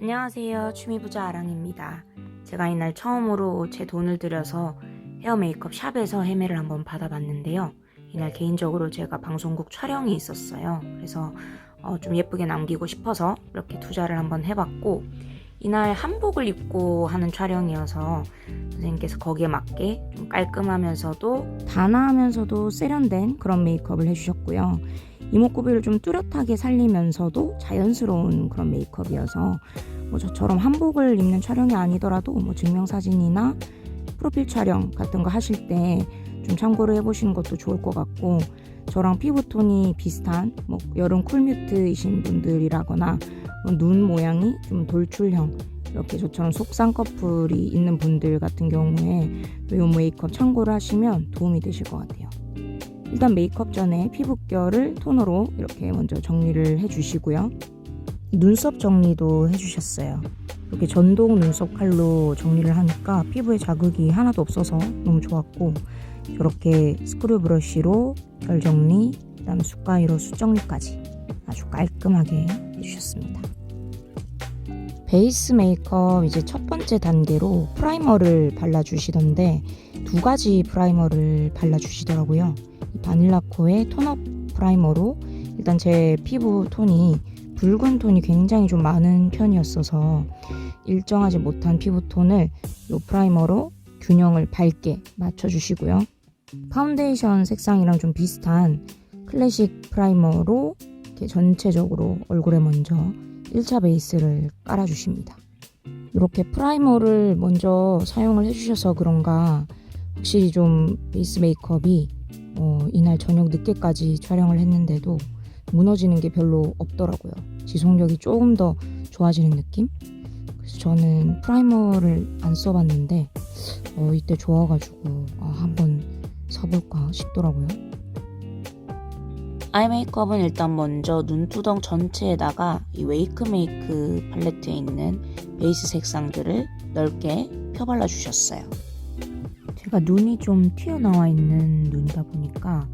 안녕하세요. 취미부자 아랑입니다. 제가 이날 처음으로 제 돈을 들여서 헤어 메이크업 샵에서 헤매를 한번 받아봤는데요. 이날 개인적으로 제가 방송국 촬영이 있었어요. 그래서 어, 좀 예쁘게 남기고 싶어서 이렇게 투자를 한번 해봤고 이날 한복을 입고 하는 촬영이어서 선생님께서 거기에 맞게 좀 깔끔하면서도 단아하면서도 세련된 그런 메이크업을 해주셨고요. 이목구비를 좀 뚜렷하게 살리면서도 자연스러운 그런 메이크업이어서 뭐 저처럼 한복을 입는 촬영이 아니더라도 뭐 증명사진이나 프로필 촬영 같은 거 하실 때 좀 참고를 해보시는 것도 좋을 것 같고 저랑 피부톤이 비슷한 뭐 여름 쿨뮤트이신 분들이라거나 뭐눈 모양이 좀 돌출형 이렇게 저처럼 속쌍 커플이 있는 분들 같은 경우에 이 메이크업 참고를 하시면 도움이 되실 것 같아요. 일단 메이크업 전에 피부결을 톤으로 이렇게 먼저 정리를 해주시고요. 눈썹 정리도 해주셨어요. 이렇게 전동 눈썹 칼로 정리를 하니까 피부에 자극이 하나도 없어서 너무 좋았고 이렇게 스크류 브러쉬로 결 정리, 그다음에 숟가위로 숱 정리까지 아주 깔끔하게 해주셨습니다. 베이스 메이크업 이제 첫 번째 단계로 프라이머를 발라주시던데 두 가지 프라이머를 발라주시더라고요. 이 바닐라코의 톤업 프라이머로 일단 제 피부 톤이 붉은 톤이 굉장히 좀 많은 편이었어서 일정하지 못한 피부 톤을 이 프라이머로 균형을 밝게 맞춰주시고요. 파운데이션 색상이랑 좀 비슷한 클래식 프라이머로 이렇게 전체적으로 얼굴에 먼저 1차 베이스를 깔아주십니다. 이렇게 프라이머를 먼저 사용을 해주셔서 그런가 확실히 좀 베이스 메이크업이 어, 이날 저녁 늦게까지 촬영을 했는데도 무너지는 게 별로 없더라고요. 지속력이 조금 더 좋아지는 느낌? 그래서 저는 프라이머를 안 써봤는데 어, 이때 좋아가지고 아, 한번 사볼까 싶더라고요. 아이 메이크업은 일단 먼저 눈두덩 전체에다가 이 웨이크 메이크 팔레트에 있는 베이스 색상들을 넓게 펴발라 주셨어요. 제가 눈이 좀 튀어나와 있는 눈이다 보니까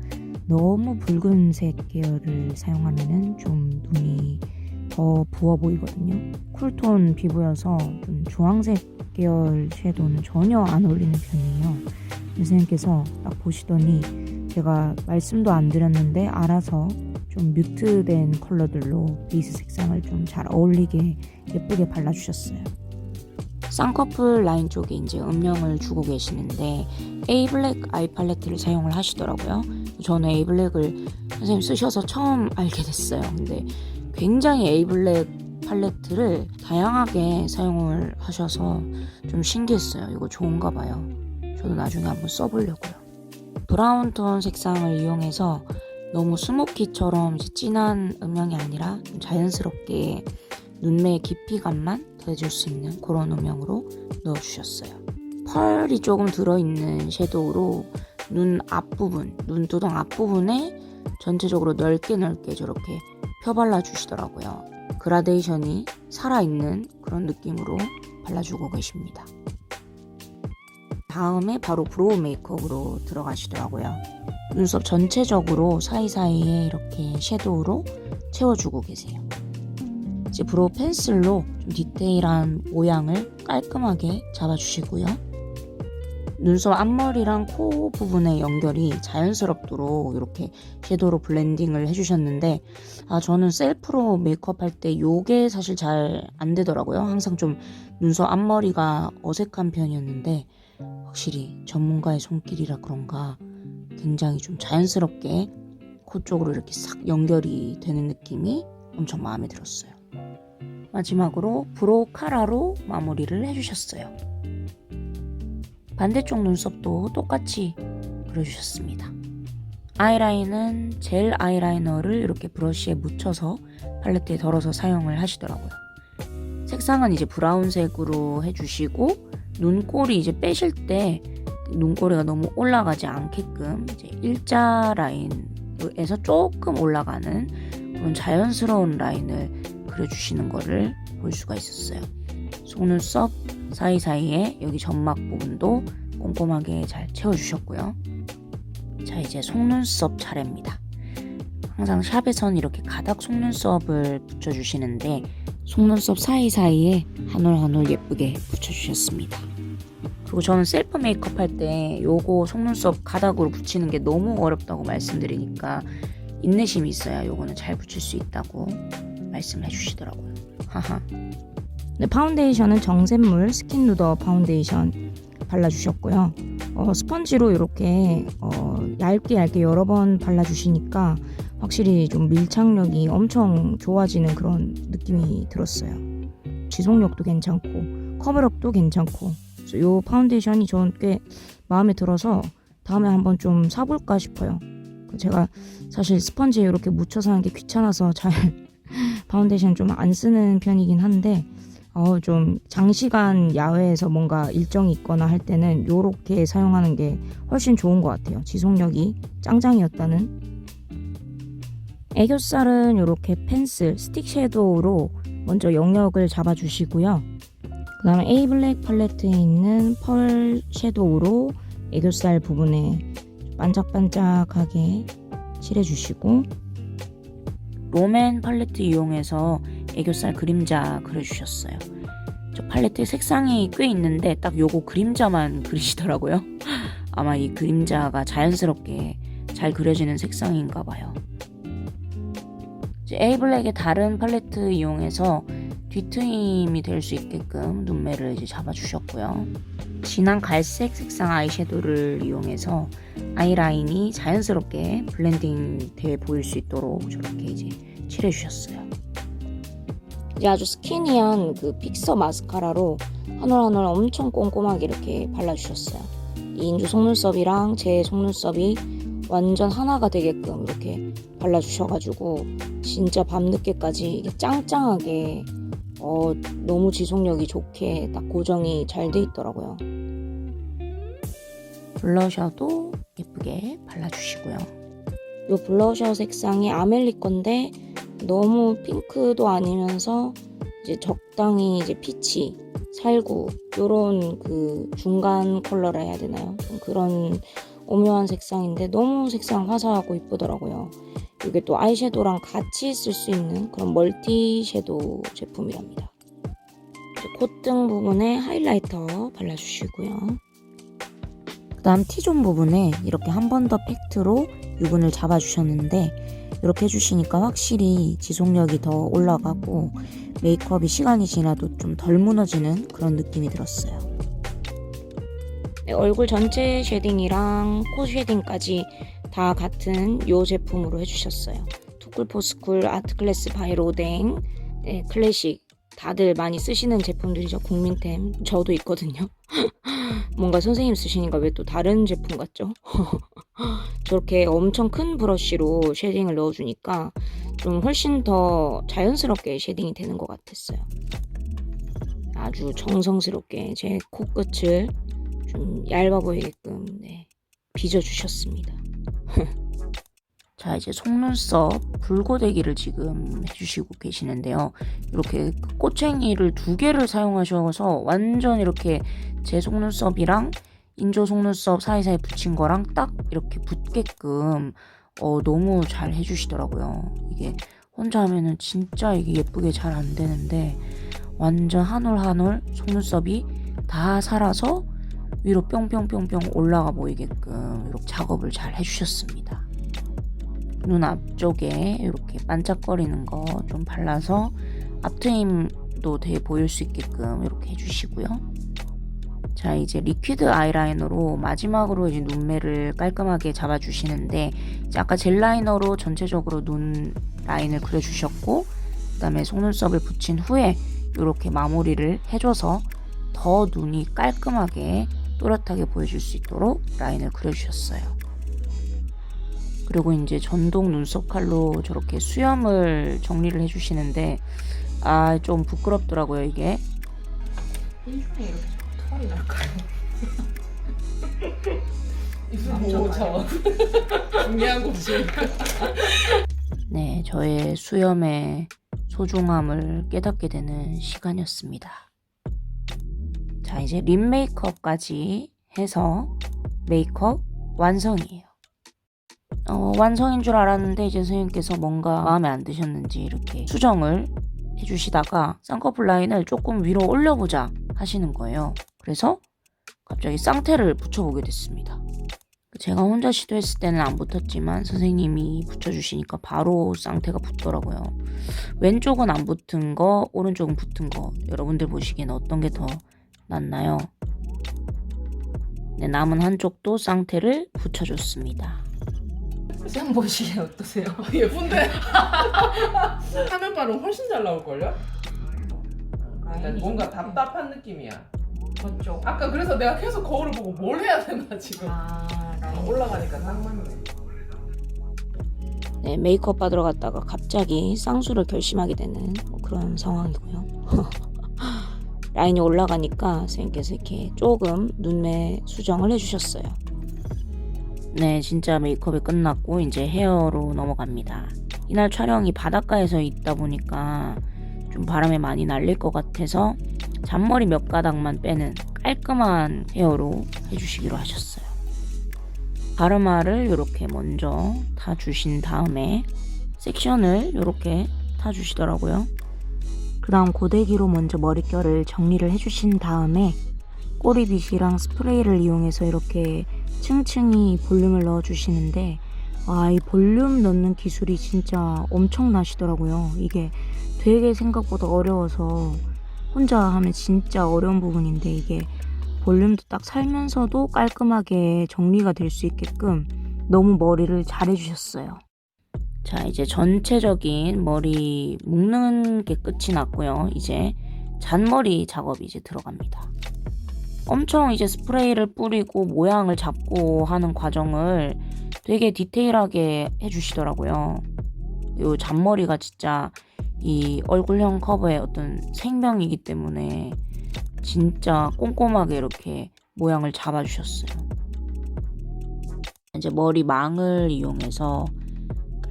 너무 붉은색 계열을 사용하면은 좀 눈이 더 부어 보이거든요. 쿨톤 피부여서 좀 주황색 계열 섀도우는 전혀 안 어울리는 편이에요. 선생님께서 딱 보시더니 제가 말씀도 안 드렸는데 알아서 좀 뮤트된 컬러들로 베이스 색상을 좀 잘 어울리게 예쁘게 발라주셨어요. 쌍꺼풀 라인 쪽에 이제 음영을 주고 계시는데 A 블랙 아이 팔레트를 사용을 하시더라고요. 저는 A 블랙을 선생님 쓰셔서 처음 알게 됐어요. 근데 굉장히 A 블랙 팔레트를 다양하게 사용을 하셔서 좀 신기했어요. 이거 좋은가 봐요. 저도 나중에 한번 써보려고요. 브라운 톤 색상을 이용해서 너무 스모키처럼 진한 음영이 아니라 좀 자연스럽게 눈매의 깊이감만 더해줄 수 있는 그런 음영으로 넣어주셨어요. 펄이 조금 들어있는 섀도우로 눈 앞부분, 눈두덩 앞부분에 전체적으로 넓게 넓게 저렇게 펴발라 주시더라고요. 그라데이션이 살아있는 그런 느낌으로 발라주고 계십니다. 다음에 바로 브로우 메이크업으로 들어가시더라고요. 눈썹 전체적으로 사이사이에 이렇게 섀도우로 채워주고 계세요. 브로우 펜슬로 좀 디테일한 모양을 깔끔하게 잡아주시고요. 눈썹 앞머리랑 코 부분의 연결이 자연스럽도록 이렇게 섀도우로 블렌딩을 해주셨는데 아 저는 셀프로 메이크업 할 때 요게 사실 잘 안 되더라고요. 항상 좀 눈썹 앞머리가 어색한 편이었는데 확실히 전문가의 손길이라 그런가 굉장히 좀 자연스럽게 코 쪽으로 이렇게 싹 연결이 되는 느낌이 엄청 마음에 들었어요. 마지막으로 브로우 카라로 마무리를 해주셨어요. 반대쪽 눈썹도 똑같이 그려주셨습니다. 아이라인은 젤 아이라이너를 이렇게 브러쉬에 묻혀서 팔레트에 덜어서 사용을 하시더라고요. 색상은 이제 브라운색으로 해주시고 눈꼬리 이제 빼실 때 눈꼬리가 너무 올라가지 않게끔 이제 일자 라인에서 조금 올라가는 그런 자연스러운 라인을 그려주시는 거를 볼 수가 있었어요. 속눈썹 사이사이에 여기 점막 부분도 꼼꼼하게 잘 채워주셨고요. 자 이제 속눈썹 차례입니다. 항상 샵에선 이렇게 가닥 속눈썹을 붙여주시는데 속눈썹 사이사이에 한 올 한 올 예쁘게 붙여주셨습니다. 그리고 저는 셀프 메이크업 할 때 요거 속눈썹 가닥으로 붙이는 게 너무 어렵다고 말씀드리니까 인내심이 있어야 요거는 잘 붙일 수 있다고 말씀해 주시더라고요. 하하. 네, 파운데이션은 정샘물 스킨 누더 파운데이션 발라주셨고요. 어, 스펀지로 이렇게 어, 얇게 얇게 여러 번 발라주시니까 확실히 좀 밀착력이 엄청 좋아지는 그런 느낌이 들었어요. 지속력도 괜찮고 커버력도 괜찮고 이 파운데이션이 저는 꽤 마음에 들어서 다음에 한번 좀 사볼까 싶어요. 그 제가 사실 스펀지에 이렇게 묻혀서 하는 게 귀찮아서 잘 파운데이션 좀 안 쓰는 편이긴 한데 어, 좀 장시간 야외에서 뭔가 일정이 있거나 할 때는 이렇게 사용하는 게 훨씬 좋은 것 같아요. 지속력이 짱짱이었다는. 애교살은 이렇게 펜슬, 스틱 섀도우로 먼저 영역을 잡아주시고요. 그 다음에 에이블랙 팔레트에 있는 펄 섀도우로 애교살 부분에 반짝반짝하게 칠해주시고 롬앤 팔레트 이용해서 애교살 그림자 그려주셨어요. 저 팔레트 색상이 꽤 있는데 딱 요거 그림자만 그리시더라고요. 아마 이 그림자가 자연스럽게 잘 그려지는 색상인가 봐요. 에이블랙의 다른 팔레트 이용해서 뒤트임이 될 수 있게끔 눈매를 이제 잡아주셨고요. 진한 갈색 색상 아이섀도우를 이용해서 아이라인이 자연스럽게 블렌딩 돼 보일 수 있도록 저렇게 이제 칠해 주셨어요. 이제 아주 스키니한 그 픽서 마스카라로 한 올 한 올 엄청 꼼꼼하게 이렇게 발라주셨어요. 이 인조 속눈썹이랑 제 속눈썹이 완전 하나가 되게끔 이렇게 발라주셔가지고 진짜 밤늦게까지 이게 짱짱하게 어, 너무 지속력이 좋게 딱 고정이 잘 돼 있더라고요. 블러셔도 예쁘게 발라주시고요. 이 블러셔 색상이 아멜리 건데 너무 핑크도 아니면서 이제 적당히 이제 피치, 살구 요런 그 중간 컬러라 해야 되나요? 좀 그런 오묘한 색상인데 너무 색상 화사하고 이쁘더라고요. 이게 또 아이섀도우랑 같이 쓸 수 있는 그런 멀티 섀도우 제품이랍니다. 콧등 부분에 하이라이터 발라주시고요. 그 다음 T존 부분에 이렇게 한 번 더 팩트로 유분을 잡아주셨는데 이렇게 해주시니까 확실히 지속력이 더 올라가고 메이크업이 시간이 지나도 좀 덜 무너지는 그런 느낌이 들었어요. 네, 얼굴 전체 쉐딩이랑 코 쉐딩까지 다 같은 요 제품으로 해주셨어요. 투쿨 포스쿨 아트클래스 바이로댕 네, 클래식 다들 많이 쓰시는 제품들이죠. 국민템 저도 있거든요. 뭔가 선생님 쓰시니까 왜또 다른 제품 같죠? 저렇게 엄청 큰 브러쉬로 쉐딩을 넣어주니까 좀 훨씬 더 자연스럽게 쉐딩이 되는 것 같았어요. 아주 정성스럽게 제 코끝을 좀 얇아 보이게끔 네, 빚어주셨습니다. 자 이제 속눈썹 굴고데기를 지금 해주시고 계시는데요. 이렇게 꼬챙이를 두 개를 사용하셔서 완전 이렇게 제 속눈썹이랑 인조 속눈썹 사이사이 붙인 거랑 딱 이렇게 붙게끔 어, 너무 잘 해주시더라고요. 이게 혼자 하면은 진짜 이게 예쁘게 잘 안 되는데 완전 한 올 한 올 속눈썹이 다 살아서 위로 뿅뿅뿅뿅 올라가 보이게끔 이렇게 작업을 잘 해주셨습니다. 눈 앞쪽에 이렇게 반짝거리는 거 좀 발라서 앞트임도 돼 보일 수 있게끔 이렇게 해주시고요. 자 이제 리퀴드 아이라이너로 마지막으로 이제 눈매를 깔끔하게 잡아주시는데 이제 아까 젤 라이너로 전체적으로 눈 라인을 그려주셨고 그 다음에 속눈썹을 붙인 후에 이렇게 마무리를 해줘서 더 눈이 깔끔하게 또렷하게 보여줄 수 있도록 라인을 그려주셨어요. 그리고 이제 전동 눈썹 칼로 저렇게 수염을 정리를 해주시는데 아 좀 부끄럽더라고요 이게 일종의 이렇게 털이 날까요? 무슨 모자 중요한 거지. 네 저의 수염의 소중함을 깨닫게 되는 시간이었습니다. 자 이제 립 메이크업까지 해서 메이크업 완성이에요. 어, 완성인 줄 알았는데 이제 선생님께서 뭔가 마음에 안 드셨는지 이렇게 수정을 해주시다가 쌍꺼풀 라인을 조금 위로 올려보자 하시는 거예요. 그래서 갑자기 쌍태를 붙여보게 됐습니다. 제가 혼자 시도했을 때는 안 붙었지만 선생님이 붙여주시니까 바로 쌍태가 붙더라고요. 왼쪽은 안 붙은 거, 오른쪽은 붙은 거. 여러분들 보시기엔 어떤 게 더 낫나요? 네, 남은 한쪽도 쌍태를 붙여줬습니다. 쌤 보시기에 어떠세요? 예쁜데? 화면 바로 훨씬 잘 나올걸요? 일단 뭔가 답답한 느낌이야. 맞죠? 아까 그래서 내가 계속 거울을 보고 뭘 해야 되나 지금. 아, 라인. 올라가니까 딱 맞네. 네, 메이크업 받으러 갔다가 갑자기 쌍수를 결심하게 되는 뭐 그런 상황이고요. 라인이 올라가니까 선생님께서 이렇게 조금 눈매 수정을 해주셨어요. 네, 진짜 메이크업이 끝났고 이제 헤어로 넘어갑니다. 이날 촬영이 바닷가에서 있다 보니까 좀 바람에 많이 날릴 것 같아서 잔머리 몇 가닥만 빼는 깔끔한 헤어로 해주시기로 하셨어요. 가르마를 이렇게 먼저 타주신 다음에 섹션을 이렇게 타 주시더라고요. 그 다음 고데기로 먼저 머릿결을 정리를 해주신 다음에 꼬리빗이랑 스프레이를 이용해서 이렇게 층층이 볼륨을 넣어주시는데 아, 이 볼륨 넣는 기술이 진짜 엄청나시더라고요. 이게 되게 생각보다 어려워서 혼자 하면 진짜 어려운 부분인데 이게 볼륨도 딱 살면서도 깔끔하게 정리가 될 수 있게끔 너무 머리를 잘 해주셨어요. 자, 이제 전체적인 머리 묶는 게 끝이 났고요. 이제 잔머리 작업이 이제 들어갑니다. 엄청 이제 스프레이를 뿌리고 모양을 잡고 하는 과정을 되게 디테일하게 해주시더라고요. 요 잔머리가 진짜 이 얼굴형 커버의 어떤 생명이기 때문에 진짜 꼼꼼하게 이렇게 모양을 잡아주셨어요. 이제 머리 망을 이용해서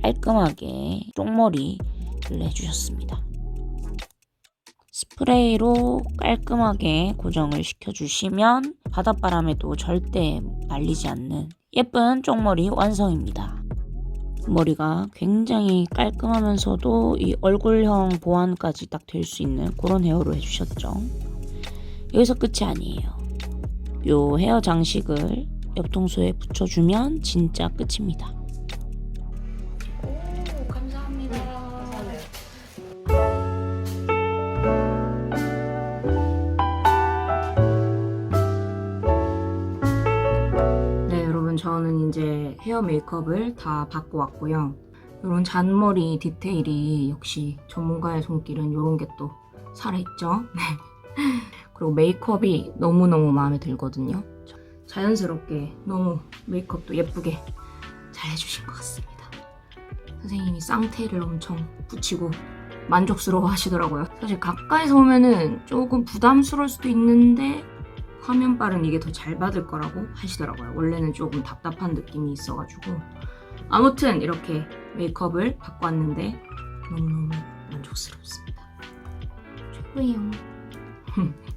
깔끔하게 쪽머리를 해주셨습니다. 스프레이로 깔끔하게 고정을 시켜주시면 바닷바람에도 절대 말리지 않는 예쁜 쪽머리 완성입니다. 머리가 굉장히 깔끔하면서도 이 얼굴형 보완까지 딱 될 수 있는 그런 헤어로 해주셨죠. 여기서 끝이 아니에요. 요 헤어 장식을 옆통수에 붙여주면 진짜 끝입니다. 헤어 메이크업을 다 받고 왔고요. 이런 잔머리 디테일이 역시 전문가의 손길은 이런 게 또 살아있죠. 네. 그리고 메이크업이 너무너무 마음에 들거든요. 자연스럽게 너무 메이크업도 예쁘게 잘 해주신 것 같습니다. 선생님이 쌍태를 엄청 붙이고 만족스러워 하시더라고요. 사실 가까이서 보면은 조금 부담스러울 수도 있는데 화면빨은 이게 더 잘 받을 거라고 하시더라고요. 원래는 조금 답답한 느낌이 있어가지고. 아무튼 이렇게 메이크업을 왔는데 너무너무 만족스럽습니다. 최고예요.